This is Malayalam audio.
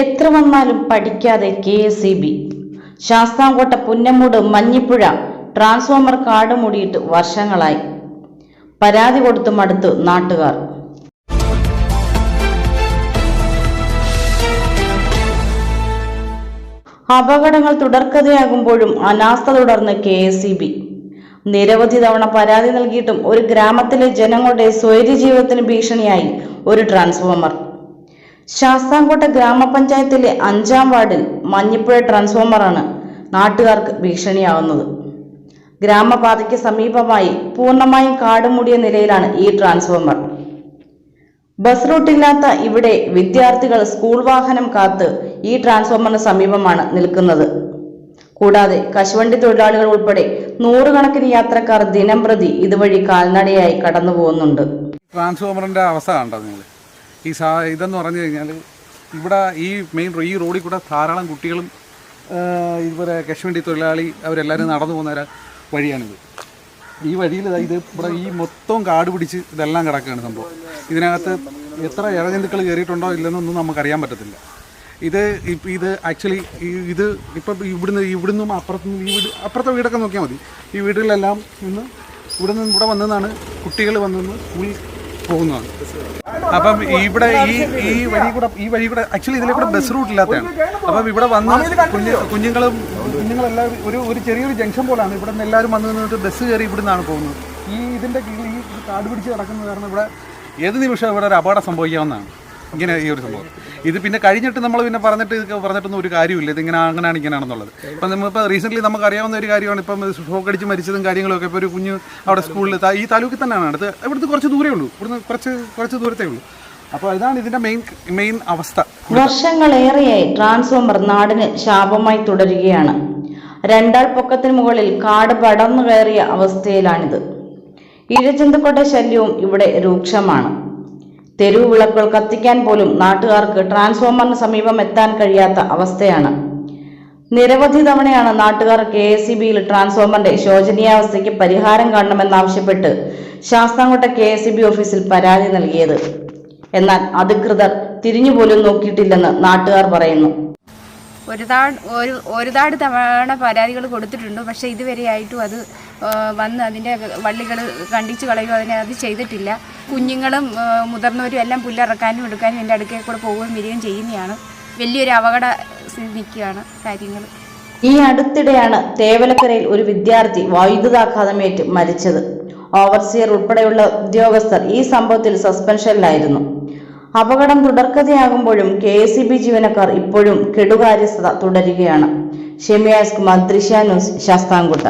എത്ര വന്നാലും പഠിക്കാതെ K S E B. Sasthamkotta Punnamoodu Manjippuzha transformer കാട് മൂടിയിട്ട് വർഷങ്ങളായി. പരാതി കൊടുത്തു മടുത്തു നാട്ടുകാർ. അപകടങ്ങൾ തുടർക്കഥയാകുമ്പോഴും അനാസ്ഥ തുടർന്ന് കെ എസ് ഇ ബി. നിരവധി തവണ പരാതി നൽകിയിട്ടും ഒരു ഗ്രാമത്തിലെ ജനങ്ങളുടെ സ്വൈര്യജീവിതത്തിന് ഭീഷണിയായി ഒരു ട്രാൻസ്ഫോമർ. ശാസ്താംകോട്ട ഗ്രാമപഞ്ചായത്തിലെ അഞ്ചാം വാർഡിൽ മഞ്ഞിപ്പുഴ ട്രാൻസ്ഫോമറാണ് നാട്ടുകാർക്ക് ഭീഷണിയാവുന്നത്. ഗ്രാമപാതയ്ക്ക് സമീപമായി പൂർണമായും കാടുമൂടിയ നിലയിലാണ് ഈ ട്രാൻസ്ഫോമർ. ബസ് റൂട്ടില്ലാത്ത ഇവിടെ വിദ്യാർത്ഥികൾ സ്കൂൾ വാഹനം കാത്ത് ഈ ട്രാൻസ്ഫോമറിന് സമീപമാണ് നിൽക്കുന്നത്. കൂടാതെ കശുവണ്ടി തൊഴിലാളികൾ ഉൾപ്പെടെ നൂറുകണക്കിന് യാത്രക്കാർ ദിനംപ്രതി ഇതുവഴി കാൽനടയായി കടന്നു പോകുന്നുണ്ട് ട്രാൻസ്ഫോമറിന്റെ അവസ്ഥ കണ്ടോ നിങ്ങൾ? ഈ സാ ഇതെന്ന് പറഞ്ഞു കഴിഞ്ഞാൽ ഇവിടെ ഈ മെയിൻ ഈ റോഡിൽ കൂടെ ധാരാളം കുട്ടികളും ഇതുപോലെ കശുവണ്ടി തൊഴിലാളി അവരെല്ലാവരും നടന്നു പോകുന്ന വഴിയാണിത്. ഈ വഴിയിൽ ഇത് ഇവിടെ ഈ മൊത്തം കാട് പിടിച്ച് ഇതെല്ലാം കിടക്കുകയാണ് സംഭവം. ഇതിനകത്ത് എത്ര ഇഴജന്തുക്കൾ കയറിയിട്ടുണ്ടോ ഇല്ലെന്നൊന്നും നമുക്കറിയാൻ പറ്റത്തില്ല. ഇത് ഇത് ആക്ച്വലി ഇത് ഇപ്പം ഇവിടുന്ന് ഇവിടുന്നും അപ്പുറത്തുനിന്ന് ഈ വീട് അപ്പുറത്തെ വീടൊക്കെ നോക്കിയാൽ മതി. ഈ വീടുകളിലെല്ലാം ഇന്ന് ഇവിടെ നിന്ന് ഇവിടെ വന്നതാണ് കുട്ടികൾ വന്നു സ്കൂളിൽ പോകുന്നതാണ്. അപ്പം ഇവിടെ ഈ ഈ വഴി കൂടെ ഈ വഴി കൂടെ ആക്ച്വലി ഇതിലെ കൂടെ ബസ് റൂട്ട് ഇല്ലാത്തതാണ്. അപ്പം ഇവിടെ വന്ന് കുഞ്ഞു കുഞ്ഞുങ്ങളും കുഞ്ഞുങ്ങളെല്ലാവരും ഒരു ഒരു ചെറിയൊരു ജംഗ്ഷൻ പോലാണ്. ഇവിടെ നിന്ന് എല്ലാവരും വന്ന് നിന്നിട്ട് ബസ് കയറി ഇവിടെ നിന്നാണ് പോകുന്നത്. ഈ ഇതിന്റെ കീഴിൽ ഈ കാട് പിടിച്ച് കിടക്കുന്നത് കാരണം ഇവിടെ ഏത് നിമിഷം ഇവിടെ ഒരു അപകടം സംഭവിക്കാവുന്നതാണ്. ഇങ്ങനെ ഈ ഒരു സംഭവം. ഇത് പിന്നെ കഴിഞ്ഞിട്ട് നമ്മൾ പിന്നെ പറഞ്ഞിട്ട് ഇത് പറഞ്ഞിട്ടൊന്നും ഒരു കാര്യമില്ല ഇത് ഇങ്ങനെ അങ്ങനെയാണ് ഇങ്ങനെയാണെന്നുള്ളത്. ഇപ്പം നമ്മളിപ്പോൾ റീസെന്റ്ലി നമുക്ക് അറിയാവുന്ന ഒരു കാര്യമാണ്. ഇപ്പം ഷോക്ക് അടിച്ച് മരിച്ചതും കാര്യങ്ങളൊക്കെ ഇപ്പോൾ ഒരു കുഞ്ഞ് അവിടെ സ്കൂളിൽ ഈ താലൂക്കിൽ തന്നെയാണ്. അടുത്ത് ഇവിടുത്തെ കുറച്ച് ദൂരേ ഉള്ളൂ. ഇവിടുന്ന് കുറച്ച് കുറച്ച് ദൂരത്തേ ഉള്ളൂ. അപ്പോൾ ഇതാണ് ഇതിന്റെ മെയിൻ മെയിൻ അവസ്ഥ. വർഷങ്ങളേറെയായി ട്രാൻസ്ഫോമർ നാടിന് ശാപമായി തുടരുകയാണ്. രണ്ടാൾ പൊക്കത്തിന് മുകളിൽ കാട് പടർന്നു കയറിയ അവസ്ഥയിലാണിത്. ഇഴജന്തുക്കളുടെ ശല്യവും ഇവിടെ രൂക്ഷമാണ്. തെരുവ് വിളക്കുകൾ കത്തിക്കാൻ പോലും നാട്ടുകാർക്ക് ട്രാൻസ്ഫോമറിന് സമീപം എത്താൻ കഴിയാത്ത അവസ്ഥയാണ്. നിരവധി തവണയാണ് നാട്ടുകാർ കെ എസ് സി ബിയിൽ ട്രാൻസ്ഫോമറിന്റെ ശോചനീയാവസ്ഥയ്ക്ക് പരിഹാരം കാണണമെന്നാവശ്യപ്പെട്ട് Sasthamkotta K S C B ഓഫീസിൽ പരാതി നൽകിയത്. എന്നാൽ അധികൃതർ തിരിഞ്ഞുപോലും നോക്കിയിട്ടില്ലെന്ന് നാട്ടുകാർ പറയുന്നു. ഒരുപാട് ഒരു ഒരുപാട് തവണ പരാതികൾ കൊടുത്തിട്ടുണ്ട്. പക്ഷേ ഇതുവരെയായിട്ടും അത് വന്ന് അതിന്റെ വള്ളികൾ കണ്ടിച്ച് കളയുകയോ അതിനെ അത് ചെയ്തിട്ടില്ല. കുഞ്ഞുങ്ങളും മുതിർന്നവരും എല്ലാം പുല്ലിറക്കാനും എടുക്കാനും എന്റെ അടുക്കേ കൂടെ പോവുകയും വരികയും ചെയ്യുന്നതാണ്. വലിയൊരു അപകട നിൽക്കുകയാണ് കാര്യങ്ങൾ ഈ അടുത്തിടെയാണ് തേവലക്കരയിൽ ഒരു വിദ്യാർത്ഥി വൈദ്യുതാഘാതമേറ്റ് മരിച്ചത്. ഓവർസിയർ ഉൾപ്പെടെയുള്ള ഉദ്യോഗസ്ഥർ ഈ സംഭവത്തിൽ സസ്പെൻഷനിലായിരുന്നു. അപകടം തുടർക്കഥയാകുമ്പോഴും കെ എസ് സി ബി ജീവനക്കാർ ഇപ്പോഴും കെടുകാര്യസ്ഥത തുടരുകയാണ്. ഷെമിയാസ് കുമാർ ദൃശ്യ ന്യൂസ് ശാസ്താംകുട്ട.